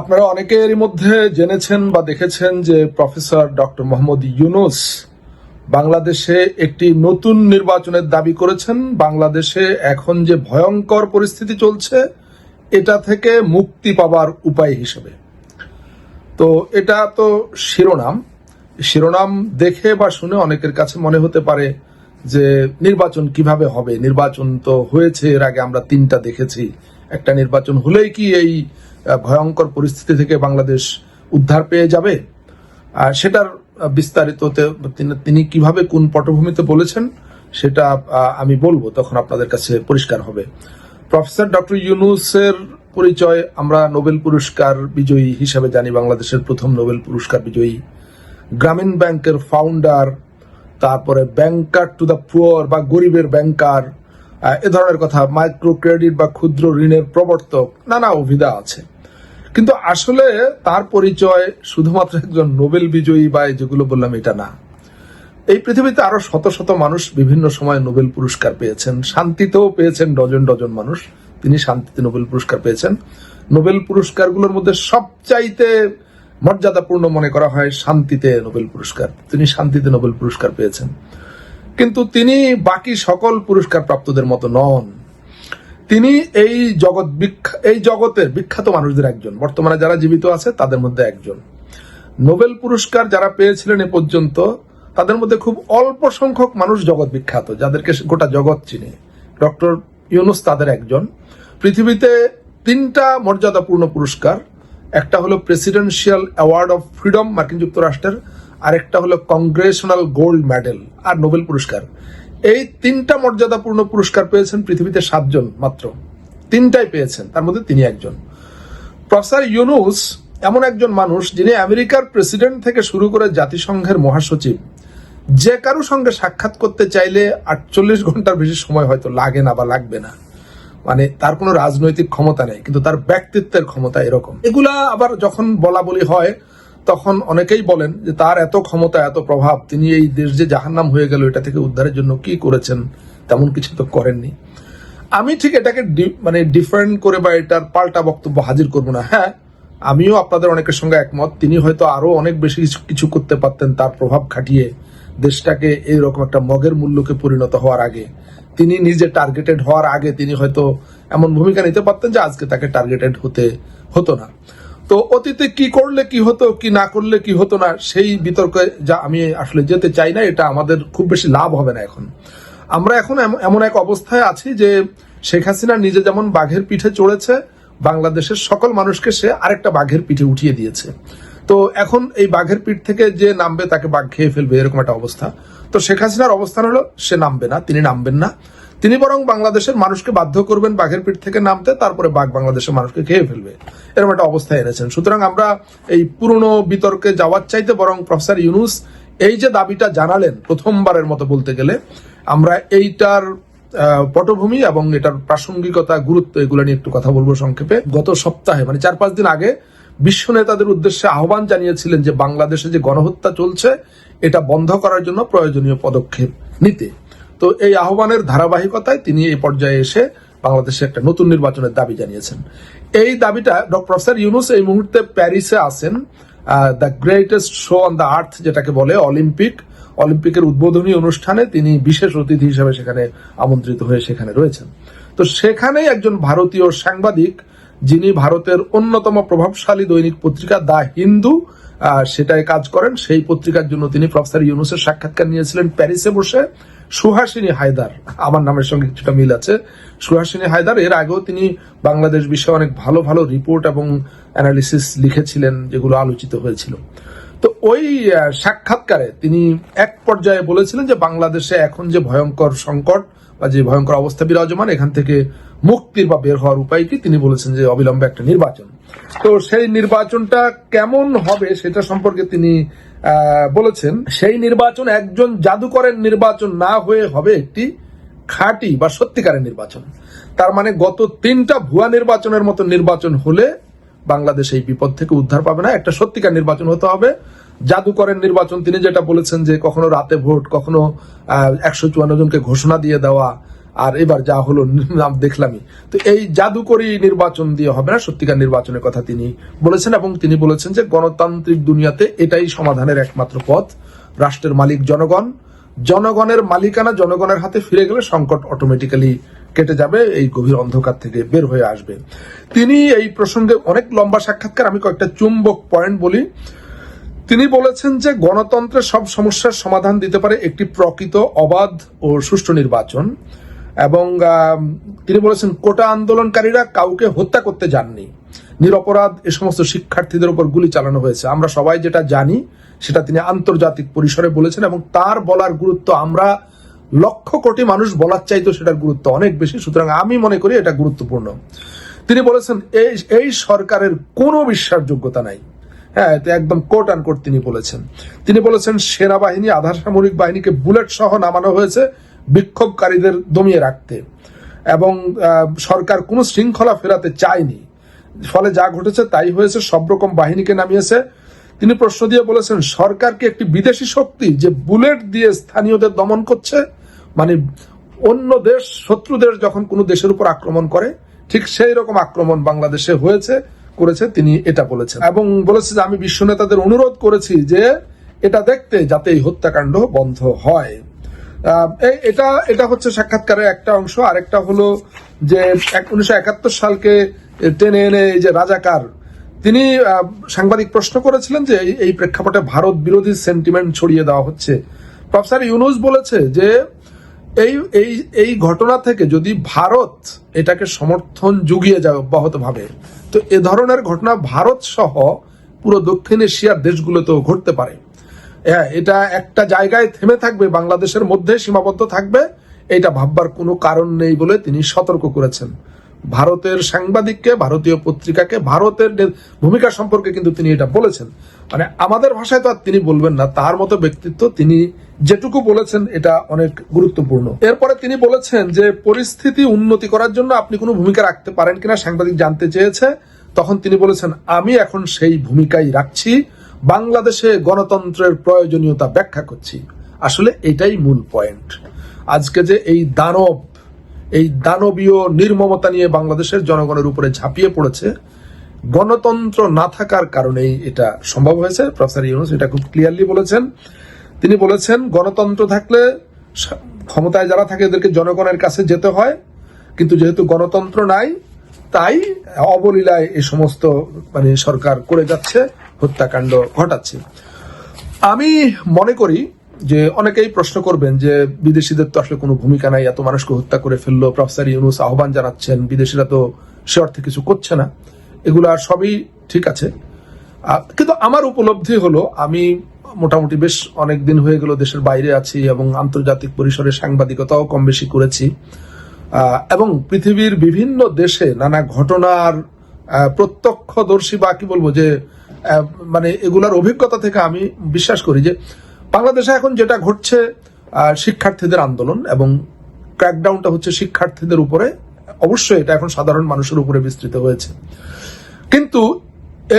আপনারা অনেকেরই মধ্যে জেনেছেন বা দেখেছেন যে প্রফেসর ডক্টর মোহাম্মদ ইউনুস বাংলাদেশে একটি নতুন নির্বাচনের দাবি করেছেন। বাংলাদেশে এখন যে ভয়ঙ্কর পরিস্থিতি চলছে, এটা থেকে মুক্তি পাবার উপায় হিসেবে। তো এটা তো শিরোনাম। শিরোনাম দেখে বা শুনে অনেকের কাছে মনে হতে পারে যে নির্বাচন কীভাবে হবে? নির্বাচন তো হয়েছে, এর আগে আমরা তিনটা দেখেছি। একটা নির্বাচন হলেই কি এই ভয়ঙ্কর পরিস্থিতি থেকে বাংলাদেশ উদ্ধার পেয়ে যাবে? আর সেটার আহ, বিস্তারিততে তিনি- কীভাবে কোন পটভূমিতে বলেছেন সেটা আমি বলব তখন আপনাদের কাছে পরিষ্কার হবে। প্রফেসর ডক্টর ইউনুসের পরিচয় আমরা নোবেল পুরস্কার বিজয়ী হিসাবে জানি বাংলাদেশের প্রথম নোবেল পুরস্কার বিজয়ী গ্রামীণ ব্যাংকের ফাউন্ডার তারপরে ব্যাংকার টু দ্য পুয়ার বা গরিবের ব্যাংকার এ ধরনের কথা মাইক্রো ক্রেডিট বা ক্ষুদ্র ঋণের প্রবর্তক, নানা অভিধা আছে। কিন্তু আসলে তার পরিচয় শুধুমাত্র একজন নোবেল বিজয়ী বা যেগুলো বললাম, এটা না। এই পৃথিবীতে আরও শত শত মানুষ বিভিন্ন সময় নোবেল পুরস্কার পেয়েছেন। শান্তিতেও পেয়েছেন ডজন ডজন মানুষ। তিনি শান্তিতে নোবেল পুরস্কার পেয়েছেন। নোবেল পুরস্কারগুলোর মধ্যে সবচাইতে মর্যাদাপূর্ণ মনে করা হয় শান্তিতে নোবেল পুরস্কার। তিনি শান্তিতে নোবেল পুরস্কার পেয়েছেন। কিন্তু তিনি বাকি সকল পুরস্কার প্রাপ্তদের মতো নন। তিনি এই জগৎ এই জগতের বিখ্যাত মানুষদের একজন। বর্তমানে যারা জীবিত আছে, তাদের মধ্যে একজন। নোবেল পুরস্কার যারা পেয়েছিলেন এ পর্যন্ত, তাদের মধ্যে খুব অল্প সংখ্যক মানুষ জগৎ বিখ্যাত, যাদেরকে গোটা জগৎ চিনে। ডক্টর ইউনুস তাদের একজন। পৃথিবীতে তিনটা মর্যাদাপূর্ণ পুরস্কার, একটা হলো প্রেসিডেন্সিয়াল অ্যাওয়ার্ড অফ ফ্রিডম মার্কিন যুক্তরাষ্ট্রের আরেকটা হলো কংগ্রেশনাল গোল্ড মেডেল আর নোবেল পুরস্কার। এই তিনটা মর্যাদাপূর্ণ পুরস্কার পেয়েছেন পৃথিবীতে সাতজন মাত্র। তিনটাই পেয়েছেন, তার মধ্যে তিনি একজন। প্রফেসর ইউনুস এমন একজন মানুষ যিনি আমেরিকার প্রেসিডেন্ট থেকে শুরু করে জাতিসংঘের মহাসচিব। যে কারও সঙ্গে সাক্ষাৎ করতে চাইলে আটচল্লিশ ঘণ্টার বেশি সময় হয়তো লাগে না বা লাগবে না। মানে তার কোনো রাজনৈতিক ক্ষমতা নেই, কিন্তু তার ব্যক্তিত্বের ক্ষমতা এরকম। এগুলা আবার যখন বলা বলি হয় তখন অনেকেই বলেন যে তার এত ক্ষমতা, এত প্রভাব, তিনি এই দেশ যে জাহান্নাম হয়ে গেল, এটা থেকে উদ্ধারের জন্য কি করেছেন, তেমন কিছু তো করেননি। আমি ঠিক এটাকে মানে ডিফারেন্ট করে বা এটার পাল্টা বক্তব্য হাজির করব না। হ্যাঁ আমিও আপনাদের অনেকের সঙ্গে একমত। তিনি হয়তো আরও অনেক বেশি কিছু করতে পারতেন তার প্রভাব খাটিয়ে দেশটাকে এইরকম একটা মগের মূল্যকে পরিণত হওয়ার আগে। তিনি নিজে টার্গেটেড হওয়ার আগে তিনি হয়তো এমন ভূমিকা নিতে পারতেন যে আজকে তাকে টার্গেটেড হতে হতো না। তো অতীতে কি করলে কি হতো, কি না করলে কি হতো না, সেই বিতর্কে যা আমি আসলে যেতে চাই না, এটা আমাদের খুব বেশি লাভ হবে না এখন। আমরা এখন এম- এমন এক অবস্থায় আছি যে শেখ হাসিনা নিজে যেমন বাঘের পিঠে চড়েছে, বাংলাদেশের সকল মানুষকে সে আরেকটা বাঘের পিঠে উঠিয়ে দিয়েছে। তো এখন এই বাঘের পিঠ থেকে যে নামবে, তাকে বাঘ খেয়ে ফেলবে, এরকম একটা অবস্থা। তো শেখ হাসিনার অবস্থান হলো, সে নামবে না, তিনি নামবেন না। তিনি বরং বাংলাদেশের মানুষকে বাধ্য করবেন বাঘের পিঠ থেকে নামতে, তারপরে বাঘ বাংলাদেশের মানুষকে খেয়ে ফেলবে। এরকম একটা অবস্থায় এনেছেন। সুতরাং আমরা এই পুরনো বিতর্কে যাওয়ার চাইতে বরং প্রফেসর ইউনুস এই যে দাবিটা জানালেন প্রথমবারের মতো বলতে গেলে, আমরা এইটার পটভূমি এবং এটার প্রাসঙ্গিকতা, গুরুত্ব এগুলো নিয়ে একটু কথা বলব সংক্ষেপে। গত সপ্তাহে মানে চার পাঁচ দিন আগে বিশ্ব নেতাদের উদ্দেশ্যে আহ্বান জানিয়েছিলেন যে বাংলাদেশে যে গণহত্যা চলছে, এটা বন্ধ করার জন্য প্রয়োজনীয় পদক্ষেপ নিতে। তো এই আহ্বানের ধারাবাহিকতায় তিনি এই পর্যায়ে এসে বাংলাদেশে একটা নতুন নির্বাচনের দাবি জানিয়েছেন। এই দাবিটা ডক্টর প্রফেসর ইউনুস এই মুহূর্তে প্যারিসে আছেন the greatest show on the earth যেটাকে বলে অলিম্পিক। অলিম্পিকের উদ্বোধনী অনুষ্ঠানে তিনি বিশেষ অতিথি হিসেবে সেখানে আমন্ত্রিত হয়ে সেখানে রয়েছেন। তো সেখানেই একজন ভারতীয় সাংবাদিক, যিনি ভারতের অন্যতম প্রভাবশালী দৈনিক পত্রিকা দা হিন্দু সেটায় কাজ করেন। সেই পত্রিকার জন্য তিনি প্রফেসর ইউনুসের সাক্ষাৎকার নিয়েছিলেন প্যারিসে বসে। সুহাসিনী হায়দার, আমার নামের সঙ্গে কিছুটা মিল আছে। সুহাসিনী হায়দার, এর আগেও তিনি বাংলাদেশ বিষয়ে অনেক ভালো ভালো রিপোর্ট এবং অ্যানালিসিস লিখেছিলেন যেগুলো আলোচিত হয়েছিল। তো ওই সাক্ষাৎকারে তিনি এক পর্যায়ে বলেছিলেন যে বাংলাদেশে এখন যে ভয়ঙ্কর সংকট বা যে ভয়ঙ্কর অবস্থা বিরাজমান, এখান থেকে মুক্তির বা বের হওয়ার উপায় কি? তিনি বলেছেন যে অবিলম্বে একটা নির্বাচন। তো সেই নির্বাচনটা কেমন হবে সেটা সম্পর্কে তিনি বলেছেন। সেই নির্বাচন একজন জাদুকরের নির্বাচন না হয়ে হবে একটি খাঁটি বা সত্যিকারের নির্বাচন। তার মানে গত তিনটা ভুয়া নির্বাচনের মতো নির্বাচন হলে বাংলাদেশ এই বিপদ থেকে উদ্ধার পাবে না। একটা সত্যিকার নির্বাচন হতে হবে। জাদুকরের নির্বাচন, তিনি যেটা বলেছেন যে কখনো রাতে ভোট, কখনো একশো চুয়ান্ন জনকে ঘোষণা দিয়ে দেওয়া, আর এবার যা হলো, নাম দেখলামই। তো এই জাদুকরি নির্বাচন দিয়ে হবে না, সত্যিকার নির্বাচনের কথা তিনি বলেছেন, এবং তিনি বলেছেন যে গণতান্ত্রিক দুনিয়াতে এটাই সমাধানের একমাত্র পথ, রাষ্ট্রের মালিক জনগণ। জনগণের মালিকানা জনগণের হাতে ফিরে গেলে সংকট অটোমেটিক্যালি কেটে যাবে, এই গভীর অন্ধকার থেকে বের হয়ে আসবে। তিনি এই প্রসঙ্গে অনেক লম্বা সাক্ষাৎকার, আমি কয়েকটা চুম্বক পয়েন্ট বলি। তিনি বলেছেন যে গণতন্ত্রের সব সমস্যার সমাধান দিতে পারে একটি প্রকৃত, অবাধ ও সুষ্ঠু নির্বাচন এবং তিনি বলেছেন, কোটা আন্দোলনকারীরা কাউকে হত্যা করতে যাননি। নিরপরাধ এ সমস্ত শিক্ষার্থীদের উপর গুলি চালানো হয়েছে। আমরা সবাই যেটা জানি, সেটা তিনি আন্তর্জাতিক পরিসরে বলেছেন এবং তার বলার গুরুত্ব আমরা লক্ষ কোটি মানুষ বলার চাইতো সেটার গুরুত্ব অনেক বেশি। সুতরাং আমি মনে করি এটা গুরুত্বপূর্ণ। তিনি বলেছেন, এই এই সরকারের কোনো বিশ্বাসযোগ্যতা নাই। হ্যাঁ এতে একদম কোট আন কোট তিনি বলেছেন। তিনি বলেছেন, সেনাবাহিনী আধা সামরিক বাহিনীকে বুলেট সহ নামানো হয়েছে বিক্ষোভকারীদের দমিয়ে রাখতে। এবং সরকার কোনো শৃঙ্খলা ফেরাতে চায়নি। ফলে যা ঘটেছে তাই হয়েছে, সব রকম বাহিনীকে নামিয়েছে। তিনি প্রশ্ন দিয়ে বলেছেন, সরকার কি একটি বিদেশি শক্তি যে বুলেট দিয়ে স্থানীয়দের দমন করছে? মানে অন্য দেশ, শত্রু দেশ যখন কোনো দেশের উপর আক্রমণ করে, ঠিক সেই রকম আক্রমণ বাংলাদেশে হয়েছে। করেছে, তিনি এটা বলেছেন। এবং বলেছে যে, আমি বিশ্ব নেতাদের অনুরোধ করেছি যে, এটা দেখতে যাতে এই হত্যাকাণ্ড বন্ধ হয়। এটা এটা হচ্ছে সাক্ষাৎকারের একটা অংশ। আরেকটা হলো যে উনিশশো একাত্তর সালকে টেনে এনে এই যে রাজাকার, তিনি সাংবাদিক প্রশ্ন করেছিলেন যে, এই প্রেক্ষাপটে ভারত বিরোধী সেন্টিমেন্ট ছড়িয়ে দেওয়া হচ্ছে। প্রফেসর ইউনুস বলেছে যে এই এই এই ঘটনা থেকে যদি ভারত এটাকে সমর্থন জুগিয়ে যায় অব্যাহতভাবে, তো এ ধরনের ঘটনা ভারত সহ পুরো দক্ষিণ এশিয়ার দেশগুলোতেও ঘটতে পারে। হ্যাঁ এটা একটা জায়গায় থেমে থাকবে, বাংলাদেশের মধ্যে সীমাবদ্ধ থাকবে এটা ভাববার কোনো কারণ নেই বলে তিনি সতর্ক করেছেন। ভারতের সাংবাদিককে, ভারতীয় পত্রিকাকে, ভারতের ভূমিকা সম্পর্কে কিন্তু তিনি এটা বলেছেন। মানে আমাদের ভাষায় তো আর তিনি বলবেন না, তার মতো ব্যক্তিত্ব তিনি যেটুকু বলেছেন এটা অনেক গুরুত্বপূর্ণ। এরপরে তিনি বলেছেন যে, পরিস্থিতি উন্নতি করার জন্য আপনি কোনো ভূমিকা রাখতে পারেন কিনা সাংবাদিক জানতে চেয়েছে। তখন তিনি বলেছেন, আমি এখন সেই ভূমিকাই রাখছি, বাংলাদেশে গণতন্ত্রের প্রয়োজনীয়তা ব্যাখ্যা করছি। আসলে এটাই মূল পয়েন্ট। আজকে যে এই দানব এই দানবীয় নির্মমতা নিয়ে বাংলাদেশের জনগণের উপরে ঝাঁপিয়ে পড়েছে। গণতন্ত্র না থাকার কারণেই এটা সম্ভব হয়েছে। প্রফেসর ইউনুস এটা খুব ক্লিয়ারলি বলেছেন। তিনি বলেছেন, গণতন্ত্র থাকলে ক্ষমতায় যারা থাকে এদেরকে জনগণের কাছে যেতে হয়। কিন্তু যেহেতু গণতন্ত্র নাই, তাই অবলীলায় এই সমস্ত মানে সরকার করে যাচ্ছে, হত্যাকাণ্ড ঘটাচ্ছে। আমি মনে করি যে অনেকেই প্রশ্ন করবেন যে বিদেশিদের তো আসলে কোনো ভূমিকা নাই, এত মানুষকে হত্যা করে ফেলল, প্রফেসর ইউনুস আহ্বান জানাচ্ছেন, বিদেশিরা তো সে অর্থে কিছু করছে না। এগুলা সবই ঠিক আছে। কিন্তু আমার উপলব্ধি হলো, আমি মোটামুটি বেশ অনেক দিন হয়ে গেল দেশের বাইরে আছি এবং আন্তর্জাতিক পরিসরে সাংবাদিকতাও কম বেশি করেছি এবং পৃথিবীর বিভিন্ন দেশে নানা ঘটনার প্রত্যক্ষদর্শী বা কি বলব যে মানে এগুলার অভিজ্ঞতা থেকে আমি বিশ্বাস করি যে বাংলাদেশে এখন যেটা ঘটছে শিক্ষার্থীদের আন্দোলন এবং ক্র্যাকডাউনটা হচ্ছে শিক্ষার্থীদের উপরে, অবশ্যই এটা এখন সাধারণ মানুষের উপরে বিস্তৃত হয়েছে। কিন্তু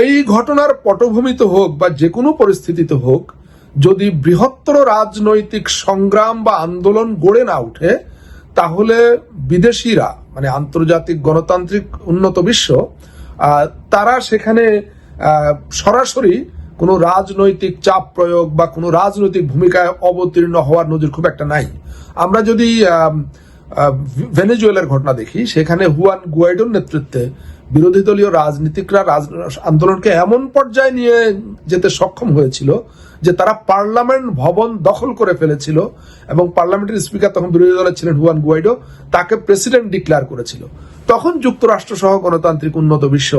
এই ঘটনার পটভূমিতে হোক বা যে কোনো পরিস্থিতিতে হোক, যদি বৃহত্তর রাজনৈতিক সংগ্রাম বা আন্দোলন গড়ে না উঠে তাহলে বিদেশিরা মানে আন্তর্জাতিক গণতান্ত্রিক উন্নত বিশ্ব তারা সেখানে সরাসরি কোনো রাজনৈতিক চাপ প্রয়োগ বা কোনো রাজনৈতিক ভূমিকায় অবতীর্ণ হওয়ার নজির খুব একটা নাই। আমরা যদি ভেনেজুয়েলার ঘটনা দেখি, সেখানে হুয়ান গুয়াইডোর নেতৃত্বে বিরোধী দলীয় রাজনীতিকরা রাজ- আন্দোলনকে এমন পর্যায়ে নিয়ে যেতে সক্ষম হয়েছিল যে তারা পার্লামেন্ট ভবন দখল করে ফেলেছিল এবং পার্লামেন্টের স্পিকার তখন বিরোধী দলের ছিলেন হুয়ান গুয়াইডো, তাকে প্রেসিডেন্ট ডিক্লেয়ার করেছিল। তখন যুক্তরাষ্ট্র সহ গণতান্ত্রিক উন্নত বিশ্ব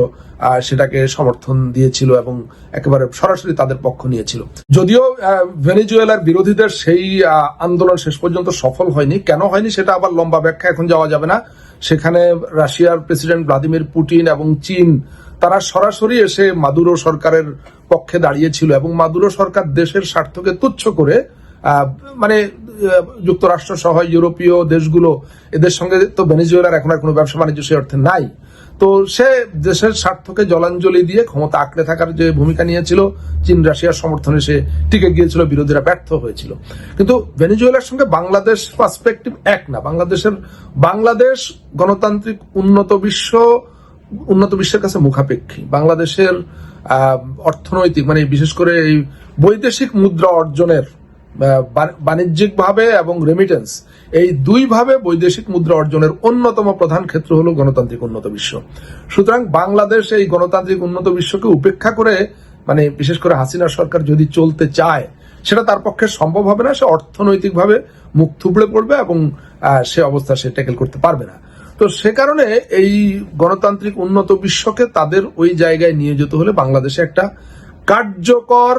সেটাকে সমর্থন দিয়েছিল এবং একেবারে সরাসরি তাদের পক্ষ নিয়েছিল। যদিও ভেনেজুয়েলার বিরোধীদের সেই আন্দোলন শেষ পর্যন্ত সফল হয়নি। কেন হয়নি সেটা আবার লম্বা ব্যাখ্যা, এখন যাওয়া যাবে না। সেখানে রাশিয়ার প্রেসিডেন্ট ভ্লাদিমির পুটিন এবং চীন, তারা সরাসরি এসে মাদুরো সরকারের পক্ষে দাঁড়িয়েছিল এবং মাদুরো সরকার দেশের স্বার্থকে তুচ্ছ করে মানে যুক্তরাষ্ট্র সহ ইউরোপীয় দেশগুলো এদের সঙ্গে তো ভেনেজুয়েলার এখন আর কোনো ব্যবসা বাণিজ্য সে অর্থে নাই। তো সে দেশের স্বার্থকে জলাঞ্জলি দিয়ে ক্ষমতা আঁকড়ে থাকার যে ভূমিকা নিয়েছিল, চীন, রাশিয়ার সমর্থনে সে টিকে গিয়েছিল, বিরোধীরা ব্যর্থ হয়েছিল। কিন্তু ভেনিজুয়েলার সঙ্গে বাংলাদেশ পার্সপেক্টিভ এক না। বাংলাদেশের, বাংলাদেশ গণতান্ত্রিক উন্নত বিশ্ব, উন্নত বিশ্বের কাছে মুখাপেক্ষী। বাংলাদেশের অর্থনৈতিক মানে বিশেষ করে এই বৈদেশিক মুদ্রা অর্জনের বাণিজ্যিক ভাবে এবং রেমিটেন্স এই দুই ভাবে বৈদেশিক মুদ্রা অর্জনের অন্যতম প্রধান ক্ষেত্র হলো গণতান্ত্রিক উন্নত বিশ্ব। সুতরাং বাংলাদেশ এই গণতান্ত্রিক উন্নত বিশ্বকে উপেক্ষা করে মানে বিশেষ করে হাসিনা সরকার যদি চলতে চায়, সেটা তার পক্ষে সম্ভব হবে না, সে অর্থনৈতিকভাবে মুখ থুবড়ে পড়বে এবং সে অবস্থা সে ট্যাকেল করতে পারবে না। তো সে কারণে এই গণতান্ত্রিক উন্নত বিশ্বকে তাদের ওই জায়গায় নিয়ে যেতে হলে বাংলাদেশে একটা কার্যকর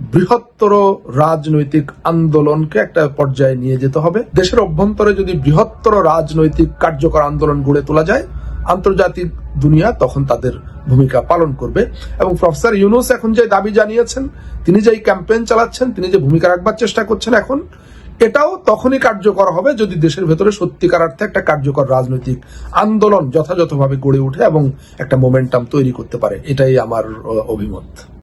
বৃহত্তর রাজনৈতিক আন্দোলনকে একটা পর্যায়ে নিয়ে যেতে হবে। দেশের অভ্যন্তরে যদি বৃহত্তর রাজনৈতিক কার্যকর আন্দোলন গড়ে তোলা যায়, আন্তর্জাতিক দুনিয়া তখন তাদের ভূমিকা পালন করবে। এবং প্রফেসর ইউনুস এখন যে দাবি জানিয়েছেন, তিনি যে ক্যাম্পেইন চালাচ্ছেন, তিনি যে ভূমিকা রাখবার চেষ্টা করছেন এখন, এটাও তখনই কার্যকর হবে যদি দেশের ভেতরে সত্যিকার অর্থে একটা কার্যকর রাজনৈতিক আন্দোলন যথাযথভাবে গড়ে ওঠে এবং একটা মোমেন্টাম তৈরি করতে পারে। এটাই আমার অভিমত।